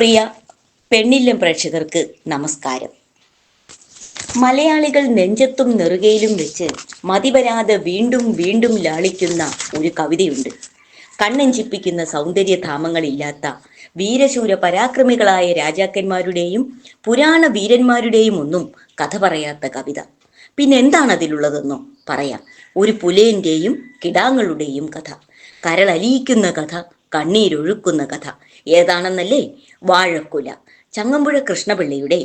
പ്രിയ പെണ്ണില്ലം പ്രേക്ഷകർക്ക് നമസ്കാരം. മലയാളികൾ നെഞ്ചത്തും നെറുകയിലും വെച്ച് മതിവരാതെ വീണ്ടും വീണ്ടും ലാളിക്കുന്ന ഒരു കവിതയുണ്ട്. കണ്ണെഞ്ചിപ്പിക്കുന്ന സൗന്ദര്യധാമങ്ങളില്ലാത്ത വീരശൂര പരാക്രമികളായ രാജാക്കന്മാരുടെയും പുരാണ വീരന്മാരുടെയും ഒന്നും കഥ പറയാത്ത കവിത. പിന്നെ എന്താണ് അതിലുള്ളതെന്നോ പറയാം. ഒരു പുലേന്റെയും കിടാങ്ങളുടെയും കഥ. കരളലിയിക്കുന്ന കഥ കണ്ണീരൊഴുക്കുന്ന കഥ. ഏതാണെന്നല്ലേ വാഴക്കുല. ചങ്ങമ്പുഴ കൃഷ്ണപിള്ളയുടെ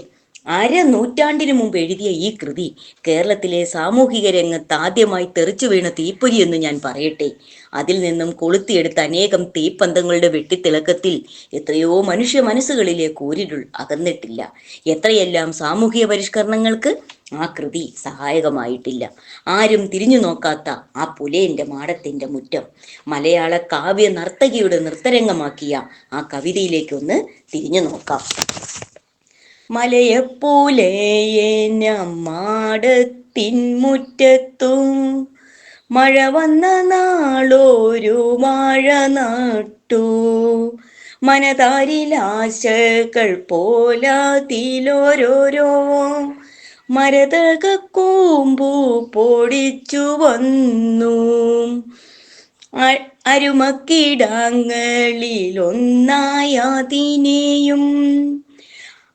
അര നൂറ്റാണ്ടിനു മുമ്പ് എഴുതിയ ഈ കൃതി കേരളത്തിലെ സാമൂഹിക രംഗത്ത് ആദ്യമായി തെറിച്ചു വീണ തീപ്പൊരി എന്ന് ഞാൻ പറയട്ടെ. അതിൽ നിന്നും കൊളുത്തിയെടുത്ത അനേകം തീപ്പന്തങ്ങളുടെ വെട്ടിത്തിളക്കത്തിൽ എത്രയോ മനുഷ്യ മനസ്സുകളിലെ കൂരിരുൾ അകന്നിട്ടില്ല. എത്രയെല്ലാം സാമൂഹിക പരിഷ്കരണങ്ങൾക്ക് ആ കൃതി സഹായകമായിട്ടില്ല. ആരും തിരിഞ്ഞു നോക്കാത്ത ആ പുലേന്റെ മാടത്തിന്റെ മുറ്റം. മലയാള കാവ്യ നർത്തകിയുടെ നൃത്തരംഗമാക്കിയ ആ കവിതയിലേക്കൊന്ന് തിരിഞ്ഞു നോക്കാം. മലയപ്പൂലേയന മാടത്തിൻ മുറ്റത്തു മഴ വന്ന നാളോരു മഴ നട്ടു. മനതാരിലാശകൾ പോലാതിലോരോരോ മരതക കൂമ്പു പൊടിച്ചു വന്നു. അരുമക്കിടങ്ങളിലൊന്നായതിനെയും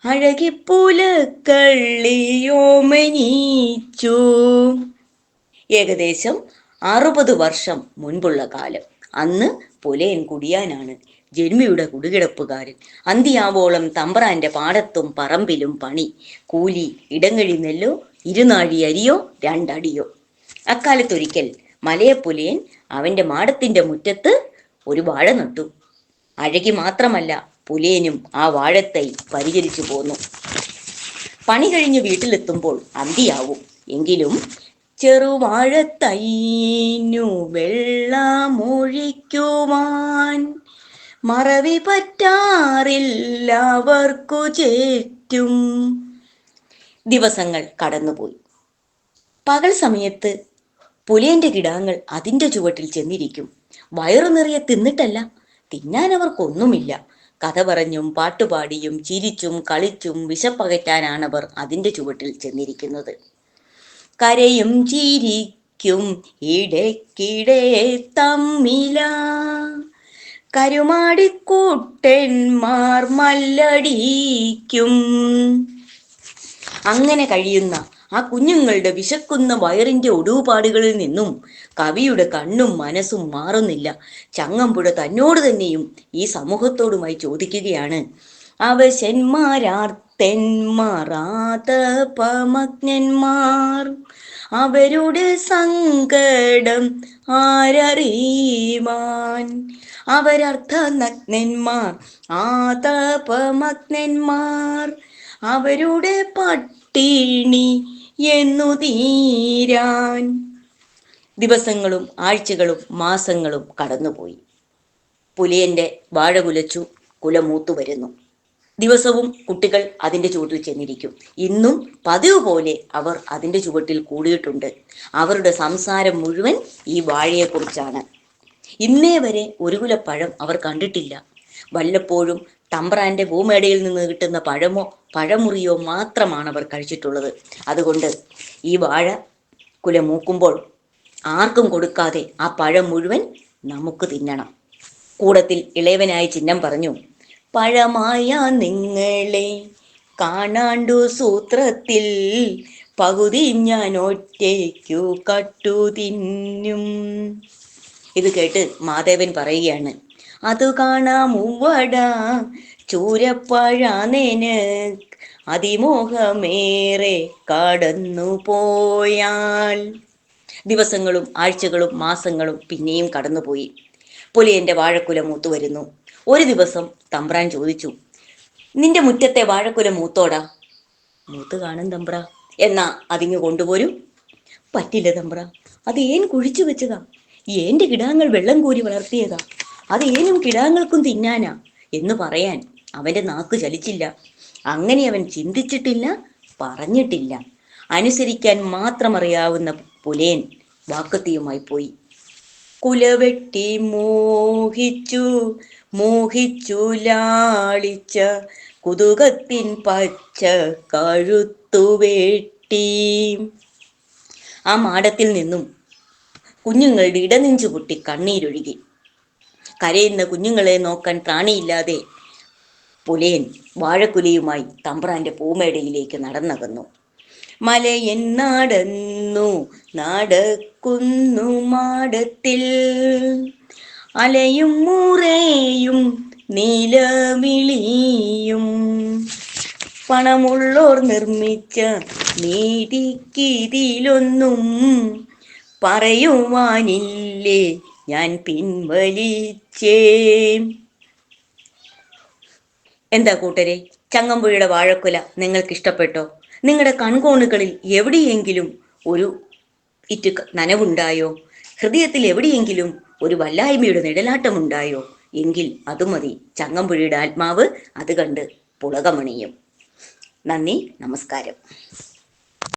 അഴകിപ്പുലക്കള്ളിയോമനീച്ചു. ഏകദേശം അറുപത് വർഷം മുൻപുള്ള കാലം. അന്ന് പുലയൻ കുടിയാനാണ്. ജന്മിയുടെ കുടികിടപ്പുകാരൻ. അന്തിയാവോളം തമ്പ്രാന്റെ പാടത്തും പറമ്പിലും പണി. കൂലി ഇടങ്ങഴി നെല്ലോ ഇരുനാഴി അരിയോ രണ്ടടിയോ. അക്കാലത്തൊരിക്കൽ മലയപ്പുലയൻ അവന്റെ മാടത്തിന്റെ മുറ്റത്ത് ഒരു വാഴ നട്ടു. അഴകി മാത്രമല്ല പുലയനും ആ വാഴത്തൈ പരിചരിച്ചു പോന്നു. പണി കഴിഞ്ഞ് വീട്ടിലെത്തുമ്പോൾ അന്തിയാവും. എങ്കിലും ചെറുവാഴത്തൈനു വെള്ളമൊഴിക്കുവാൻ മറവി പറ്റാറില്ല അവർക്കു ചേറ്റും. ദിവസങ്ങൾ കടന്നുപോയി. പകൽ സമയത്ത് പുലിയന്റെ കിടാങ്ങൾ അതിന്റെ ചുവട്ടിൽ ചെന്നിരിക്കും. വയറു നിറയെ തിന്നിട്ടല്ല തിന്നാൻ അവർക്കൊന്നുമില്ല. കഥ പറഞ്ഞും പാട്ടുപാടിയും ചിരിച്ചും കളിച്ചും വിശപ്പകറ്റാനാണവർ അതിന്റെ ചുവട്ടിൽ ചെന്നിരിക്കുന്നത്. കരയും ചിരിക്കും ഇടയ്ക്കിടെ തമ്മില. കരുമാടിക്കൂട്ടന്മാർ മല്ലടിക്കും. അങ്ങനെ കഴിയുന്ന ആ കുഞ്ഞുങ്ങളുടെ വിശക്കുന്ന വയറിന്റെ ഒടുവുപാടുകളിൽ നിന്നും കവിയുടെ കണ്ണും മനസ്സും മാറുന്നില്ല. ചങ്ങമ്പുഴ തന്നോട് തന്നെയും ഈ സമൂഹത്തോടുമായി ചോദിക്കുകയാണ്. അവശന്മാരാർ അവശന്മാരാർത്തന്മാറാതപമഗ്നന്മാർ അവരുടെ സങ്കടം ആരറിയുവാൻ അവരർത്ഥ നഗ്നന്മാർ ആതപമഗ്നന്മാർ അവരുടെ പട്ടിണി എന്നു തീരാൻ. ദിവസങ്ങളും ആഴ്ചകളും മാസങ്ങളും കടന്നുപോയി. പുലിയന്റെ വാഴ കുലച്ചു കുലമൂത്തു വരുന്നു. ദിവസവും കുട്ടികൾ അതിന്റെ ചുവട്ടിൽ ചെന്നിരിക്കും. ഇന്നും പതിവ് പോലെ അവർ അതിന്റെ ചുവട്ടിൽ കൂടിയിട്ടുണ്ട്. അവരുടെ സംസാരം മുഴുവൻ ഈ വാഴയെക്കുറിച്ചാണ്. ഇന്നേ വരെ ഒരു കുലപ്പഴം അവർ കണ്ടിട്ടില്ല. വല്ലപ്പോഴും തമ്പ്രാന്റെ ഭൂമേടയിൽ നിന്ന് കിട്ടുന്ന പഴമോ പഴമുറിയോ മാത്രമാണ് അവർ കഴിച്ചിട്ടുള്ളത്. അതുകൊണ്ട് ഈ വാഴ കുല മൂക്കുമ്പോൾ ആർക്കും കൊടുക്കാതെ ആ പഴം മുഴുവൻ നമുക്ക് തിന്നണം. കൂടത്തിൽ ഇളയവനായ ചിഹ്നം പറഞ്ഞു പഴമായ നിങ്ങളെ കാണാണ്ടു സൂത്രത്തിൽ പകുതി ഞാൻ ഒറ്റയ്ക്കു കട്ടു തിന്നും. ഇത് കേട്ട് മാധവൻ പറയുകയാണ് അത് കാണാം മൂവട ചൂരപ്പഴാനേന് അതിമോഹമേറെ കടന്നു പോയാൽ. ദിവസങ്ങളും ആഴ്ചകളും മാസങ്ങളും പിന്നെയും കടന്നുപോയി. പുലിയന്റെ വാഴക്കുല മൂത്തു വരുന്നു. ഒരു ദിവസം തമ്പ്രാൻ ചോദിച്ചു നിന്റെ മുറ്റത്തെ വാഴക്കുല മൂത്തോടാ? മൂത്ത് കാണും തമ്പ്ര. എന്നാ അതിങ്ങ് കൊണ്ടുപോരും? പറ്റില്ല തമ്പ്ര. അത് ഏൻ കുഴിച്ചു വെച്ചതാ? എന്റെ കിടാങ്ങൾ വെള്ളം കോരി വളർത്തിയതാ? അത് ഏനും കിടാങ്ങൾക്കും തിന്നാനാ എന്ന് പറയാൻ അവന്റെ നാക്ക് ചലിച്ചില്ല. അങ്ങനെ അവൻ ചിന്തിച്ചിട്ടില്ല പറഞ്ഞിട്ടില്ല. അനുസരിക്കാൻ മാത്രം അറിയാവുന്ന പുലയൻ വാക്കത്തിയുമായി പോയി. കുലവെട്ടി മോഹിച്ചു മോഹിച്ചു ലാളിച്ച കുതുകത്തിൻ പച്ച കഴുത്തു വെട്ടി. ആ മാടത്തിൽ നിന്നും കുഞ്ഞുങ്ങളുടെ ഇടനെഞ്ചു പൊട്ടി കണ്ണീരൊഴുകി. കരയുന്ന കുഞ്ഞുങ്ങളെ നോക്കാൻ പ്രാണിയില്ലാതെ പുലയൻ വാഴക്കുലയുമായി തമ്പ്രാന്റെ പൂമേടയിലേക്ക് നടന്നകന്നു. മലയെന്നാടന്നു നടന്നു നടക്കുന്നു മാടത്തിൽ. അലയും മുറയും നിലവിളിയും പണമുള്ളോർ നിർമ്മിച്ച നീതിക്കിതിലൊന്നും പറയുവാനില്ലേ? ഞാൻ പിൻവലിച്ചേ. എന്താ കൂട്ടരെ? ചങ്ങമ്പുഴയുടെ വാഴക്കുല നിങ്ങൾക്ക് ഇഷ്ടപ്പെട്ടോ നിങ്ങളുടെ കൺകോണുകളിൽ എവിടെയെങ്കിലും ഒരു ഇറ്റ് നനവുണ്ടായോ? ഹൃദയത്തിൽ എവിടെയെങ്കിലും ഒരു വല്ലായ്മയുടെ നിഴലാട്ടമുണ്ടായോ? എങ്കിൽ അത് മതി. ചങ്ങമ്പുഴയുടെ ആത്മാവ് അത് കണ്ട് പുളകമണിയും. നന്ദി നമസ്കാരം.